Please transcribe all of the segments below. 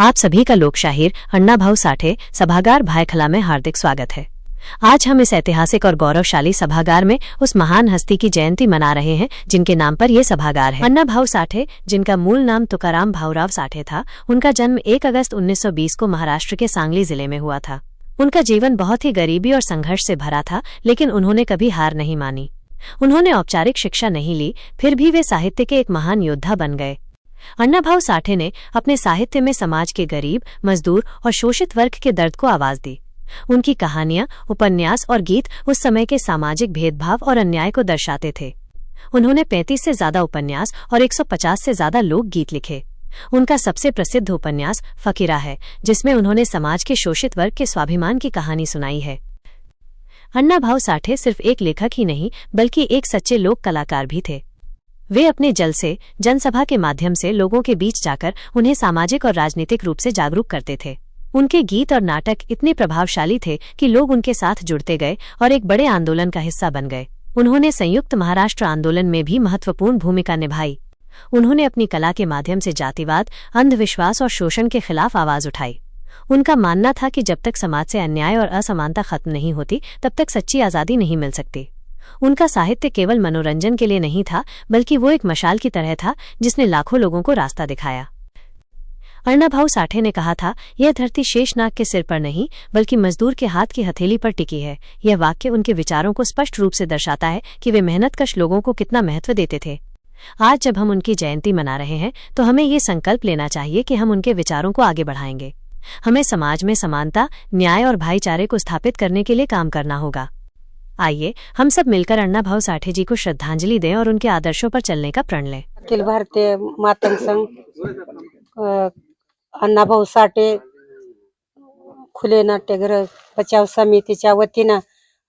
आप सभी का लोकशाहीर अन्ना भाऊ साठे, सभागार भायखला में हार्दिक स्वागत है। आज हम इस ऐतिहासिक और गौरवशाली सभागार में उस महान हस्ती की जयंती मना रहे हैं, जिनके नाम पर ये सभागार है। अन्ना भाऊ साठे, जिनका मूल नाम तुकाराम भाऊराव साठे था, उनका जन्म 1 अगस्त 1920 को महाराष्ट्र के सांगली ज़िले में हुआ था। उनका जीवन बहुत ही गरीबी और संघर्ष से भरा था, लेकिन उन्होंने कभी हार नहीं मानी। उन्होंने औपचारिक शिक्षा नहीं ली, फिर भी वे साहित्य के एक महान योद्धा बन गए। अन्नाभाऊ साठे ने अपने साहित्य में समाज के गरीब, मजदूर और शोषित वर्ग के दर्द को आवाज़ दी। उनकी कहानियाँ, उपन्यास और गीत उस समय के सामाजिक भेदभाव और अन्याय को दर्शाते थे। उन्होंने 35 से ज़्यादा उपन्यास और 150 से ज़्यादा लोकगीत लिखे। उनका सबसे प्रसिद्ध उपन्यास फकीरा है, जिसमें उन्होंने समाज के शोषित वर्ग के स्वाभिमान की कहानी सुनाई है। अन्ना भाऊ साठे सिर्फ़ एक लेखक ही नहीं, बल्कि एक सच्चे लोक कलाकार भी थे। वे अपने जल से, जनसभा के माध्यम से लोगों के बीच जाकर उन्हें सामाजिक और राजनीतिक रूप से जागरूक करते थे। उनके गीत और नाटक इतने प्रभावशाली थे कि लोग उनके साथ जुड़ते गए और एक बड़े आंदोलन का हिस्सा बन गए। उन्होंने संयुक्त महाराष्ट्र आंदोलन में भी महत्वपूर्ण भूमिका निभाई। उन्होंने अपनी कला के माध्यम से जातिवाद, अंधविश्वास और शोषण के खिलाफ आवाज़ उठाई। उनका मानना था कि जब तक समाज से अन्याय और असमानता खत्म नहीं होती, तब तक सच्ची आज़ादी नहीं मिल सकती। उनका साहित्य केवल मनोरंजन के लिए नहीं था, बल्कि वो एक मशाल की तरह था, जिसने लाखों लोगों को रास्ता दिखाया। अर्णाभाऊ साठे ने कहा था, यह धरती शेषनाग के सिर पर नहीं, बल्कि मजदूर के हाथ की हथेली पर टिकी है। यह वाक्य उनके विचारों को स्पष्ट रूप से दर्शाता है कि वे मेहनतकश लोगों को कितना महत्व देते थे। आज जब हम उनकी जयंती मना रहे हैं तो हमें ये संकल्प लेना चाहिए कि हम उनके विचारों को आगे बढ़ाएँगे। हमें समाज में समानता, न्याय और भाईचारे को स्थापित करने के लिए काम करना होगा। आइए हम सब मिलकर अण्णा भाऊ साठे जी को श्रद्धांजलि दें और उनके आदर्शों पर चलने का प्रण लें। अखिल भारतीय मातंग संघ अन्ना अण्णाभाऊ साठे खुले नाट्यगृह बचाव समितीच्या वतीनं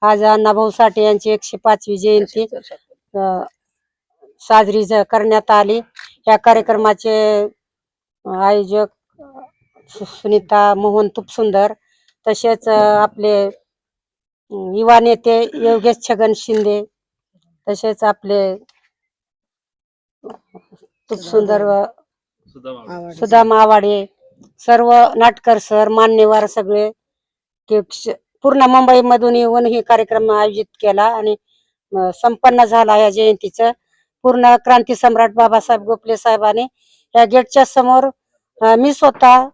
आज अण्णाभाऊ साठे यांची एकशे पाचवी जयंती साजरी ज- करण्यात आली. या कार्यक्रमाचे आयोजक सुनीता मोहन तुपसुंदर तसेच आपले युवा नेते योगेश छगन शिंदे तसेच आपले तुपसुंदर व सुदाम आवाडे सर्व नाटकर सर मान्यवर सगळे पूर्ण मुंबई मधून येऊन हे कार्यक्रम आयोजित केला आणि संपन्न झाला या जयंतीचं. पूर्ण क्रांती सम्राट बाबासाहेब गोखले साहेबांनी या गेटच्या समोर मी स्वतः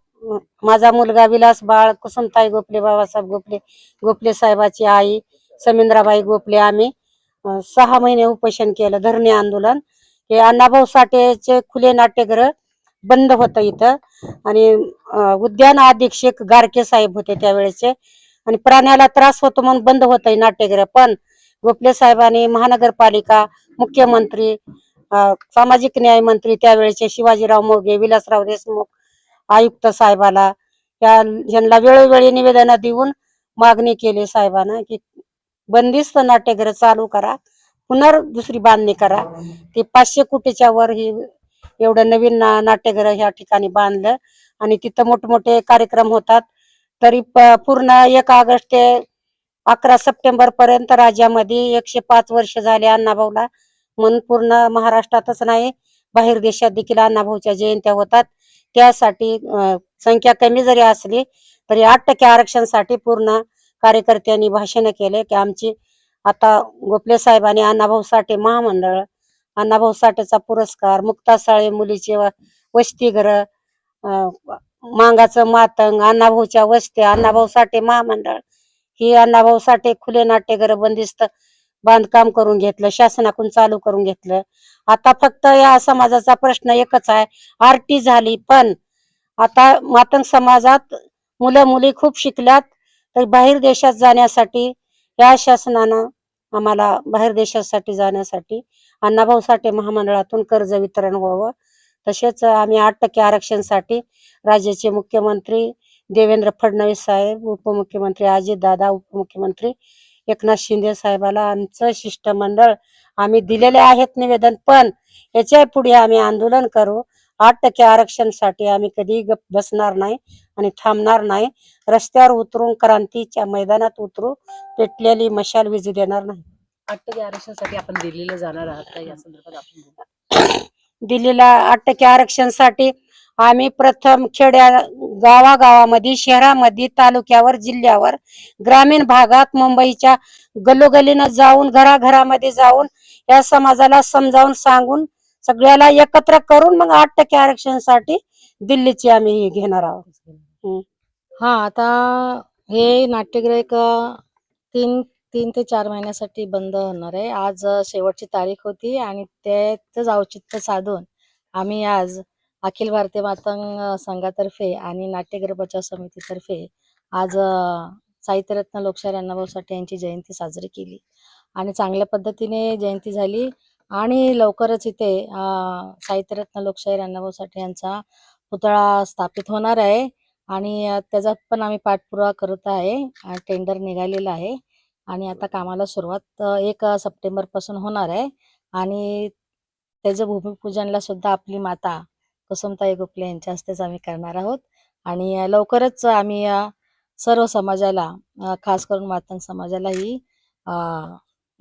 माझा मुलगा विलास बाळ कुसुमताई गोपले बाबासाहेब गोपले गोपले साहेबाची आई समिंद्राबाई गोपले आम्ही सहा महिने उपोषण केलं धरणे आंदोलन. हे अण्णाभाऊ साठेचे खुले नाट्यगृह बंद होतं इथं. आणि उद्यान अधीक्षक गारके साहेब होते त्यावेळेचे आणि प्राण्याला त्रास होतो म्हणून बंद होतं नाट्यगृह पण गोपले साहेबांनी महानगरपालिका मुख्यमंत्री सामाजिक न्याय मंत्री त्यावेळेचे शिवाजीराव मोगे विलासराव देशमुख आयुक्त साहेबाला. या यांना वेळोवेळी निवेदन देऊन मागणी केली साहेबांना की बंदिस्त नाट्यगृह चालू करा. पुनर् दुसरी बांधणी करा. ते पाचशे कोटीच्या वर ही एवढं नवीन ना- नाट्यगृह ह्या ठिकाणी बांधलं आणि तिथं मोठमोठे कार्यक्रम होतात. तरी पूर्ण एक ऑगस्ट ते अकरा सप्टेंबर पर्यंत राज्यामध्ये एकशे पाच वर्ष झाले अण्णाभाऊला म्हणून पूर्ण महाराष्ट्रातच नाही बाहेर देशात देखील अण्णाभाऊच्या जयंत्या होतात. त्यासाठी संख्या कमी जरी असली तरी आठ टक्के आरक्षणसाठी पूर्ण कार्यकर्त्यांनी भाषण केले की आमची आता गोपले साहेब आणि अण्णाभाऊ साठे महामंडळ अण्णाभाऊ साठेचा पुरस्कार मुक्ता साळे मुलीचे वस्तीघर मांगाचं मातंग अण्णाभाऊच्या वस्त्या अण्णाभाऊ साठे महामंडळ ही अण्णाभाऊ साठे खुले नाट्यघर बंदिस्त बांधकाम करून घेतलं शासनाकडून चालू करून घेतलं. आता फक्त या समाजाचा प्रश्न एकच आहे आरटी झाली पण आता मातंग समाजात मुलं मुली खूप शिकल्यात तर बाहेर देशात जाण्यासाठी या शासनानं आम्हाला बाहेर देशासाठी जाण्यासाठी अण्णाभाऊ साठे महामंडळातून कर्ज वितरण व्हावं. तसेच आम्ही आठ टक्के आरक्षणसाठी राज्याचे मुख्यमंत्री देवेंद्र फडणवीस साहेब उपमुख्यमंत्री अजितदादा उपमुख्यमंत्री एकनाथ शिंदे साहेबाला आमचं शिष्टमंडळ आम्ही दिलेले आहेत निवेदन. पण याच्यापुढे आम्ही आंदोलन करू. आठ टक्के आरक्षणसाठी आम्ही कधी गप बसणार नाही आणि थांबणार नाही. रस्त्यावर उतरून क्रांतीच्या मैदानात उतरू. पेटलेली मशाल विजू देणार नाही. आठ टक्के आरक्षणासाठी आपण दिल्लीला जाणार आहात का? या संदर्भात आपण बोलू. दिल्लीला आठ टक्के आरक्षणसाठी आम्ही प्रथम खेड्या गावागावामध्ये शहरामध्ये तालुक्यावर जिल्ह्यावर ग्रामीण भागात मुंबईच्या गलोगलीनं जाऊन घराघरामध्ये जाऊन या समाजाला समजावून सांगून सगळ्याला एकत्र करून मग आठ टक्के आरक्षणासाठी दिल्लीची आम्ही घेणार आहोत. हा आता हे नाट्यगृह एक तीन तीन ते चार महिन्यासाठी बंद होणार आहे. आज शेवटची तारीख होती आणि त्याच औचित्य साधून आम्ही आज अखिल भारतीय मातंग संघातर्फे आणि नाट्यगृह बचाव समितीतर्फे आज साहित्यरत्न लोकशाहीर अण्णाभाऊ साठे यांची जयंती साजरी केली. आणि चांगल्या पद्धतीने जयंती झाली आणि लवकरच इथे साहित्यरत्न लोकशाहीर अण्णाभाऊ साठे यांचा पुतळा स्थापित होणार आहे. आणि त्याचा पण आम्ही पाठपुरावा करत आहे. टेंडर निघालेला आहे. आणि आता कामाला सुरुवात एक सप्टेंबरपासून होणार आहे. आणि त्याचं भूमिपूजनला सुद्धा आपली माता कुसुमताई गोखले यांच्या हस्तेच आम्ही करणार आहोत. आणि लवकरच आम्ही सर्व समाजाला खास करून मातंग समाजाला ही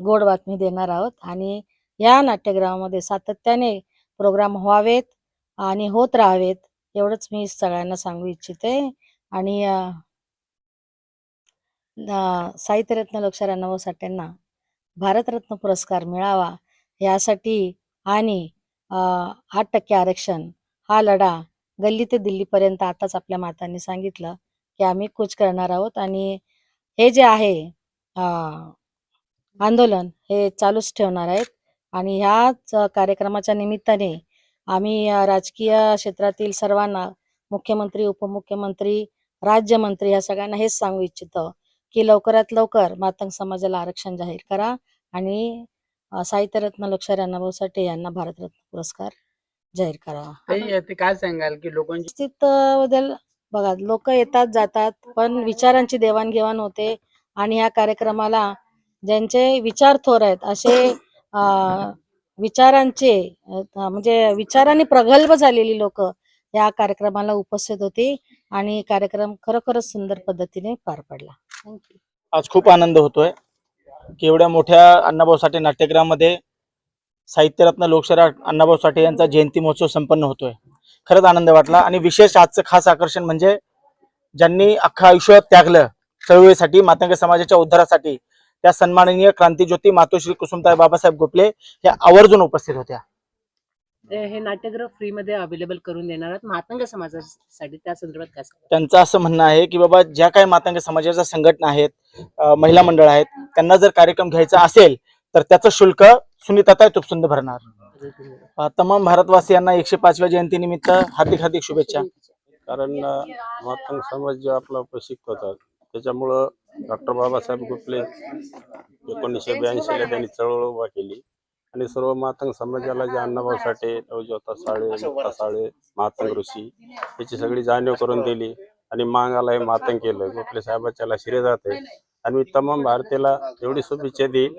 गोड बातमी देणार आहोत. आणि या नाट्यगृहामध्ये सातत्याने प्रोग्राम व्हावेत आणि होत राहावेत एवढंच मी सगळ्यांना सांगू इच्छिते. आणि साहित्यरत्न लोकशाहीर अण्णाभाऊ साठ्यांना भारतरत्न पुरस्कार मिळावा यासाठी आणि आठ टक्के आरक्षण हा लढा गल्ली ते दिल्लीपर्यंत आताच आपल्या मातांनी सांगितलं की आम्ही कूच करणार आहोत आणि हे जे आहे आंदोलन हे चालूच ठेवणार आहेत. आणि ह्याच कार्यक्रमाच्या निमित्ताने आम्ही राजकीय क्षेत्रातील सर्वांना मुख्यमंत्री उपमुख्यमंत्री राज्यमंत्री ह्या सगळ्यांना हेच सांगू इच्छितो की लवकरात लवकर मातंग समाजाला आरक्षण जाहीर करा आणि साहित्यरत्न लोकशाहीर अण्णाभाऊ साठे यांना भारतरत्न पुरस्कार जाहीर करावा ते काय सांगाल की लोकांची बद्दल बघा लोक येतात जातात पण विचारांची देवाणघेवाण होते. आणि या कार्यक्रमाला ज्यांचे विचार थोर आहेत असे विचारांचे म्हणजे विचारांनी प्रगल्भ झालेली लोक या कार्यक्रमाला उपस्थित होती. आणि कार्यक्रम खरोखरच सुंदर पद्धतीने पार पडला. थँक्यू आज खूप आनंद होतोय. की एवढ्या मोठ्या अण्णाभाऊ साठे नाट्यगृहामध्ये साहित्यरत्न लोकशाहीर अण्णाभाऊ साठे यांचा जयंती महोत्सव संपन्न होतोय. खरंच आनंद वाटला आणि विशेष आजचं खास आकर्षण म्हणजे ज्यांनी अख्खं आयुष्य त्यागलं चळवळीसाठी मातंग समाजाच्या उद्धारासाठी त्या सन्माननीय क्रांतीज्योती मातोश्री कुसुमताई बाबासाहेब गोपले या आवर्जून उपस्थित होत्या. हे नाट्यगृह फ्री मध्ये अवेलेबल करून देणार आहात. मातंग समाजासाठी त्या संदर्भात काय? त्यांचं असं म्हणणं आहे की बाबा ज्या काही मातंग समाजाच्या संघटना आहेत महिला मंडळ आहेत त्यांना जर कार्यक्रम घ्यायचा असेल तर त्याचं शुल्क सुनीताताई तुपसुंद भरणार. तमाम भारतवासियांना एकशे पाचव्या जयंतीनिमित्त हार्दिक हार्दिक शुभेच्छा. कारण महात्मा मातंग समाज जे आपला शिकत होतात त्याच्यामुळं डॉक्टर बाबासाहेब गोखले एकोणीसशे ब्याऐंशीला त्यांनी चळवळ उभा केली. आणि सर्व मातंग समाजाला जे अण्णाभाऊ साठे नवज्योता साळे मुक्ता साळे मातंग ऋषी याची सगळी जाणीव करून दिली. आणि मांगाला हे मातंग केलं. गोखले साहेबाच्याला शिरे जाते. आणि मी तमाम भारतीला एवढी शुभेच्छा देईन.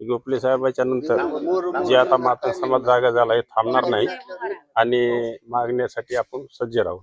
गोपले साहेबाच्या नंतर जे आता मात्र समाज जागा झाला हे थांबणार नाही. आणि मागण्यासाठी आपण सज्ज राहू.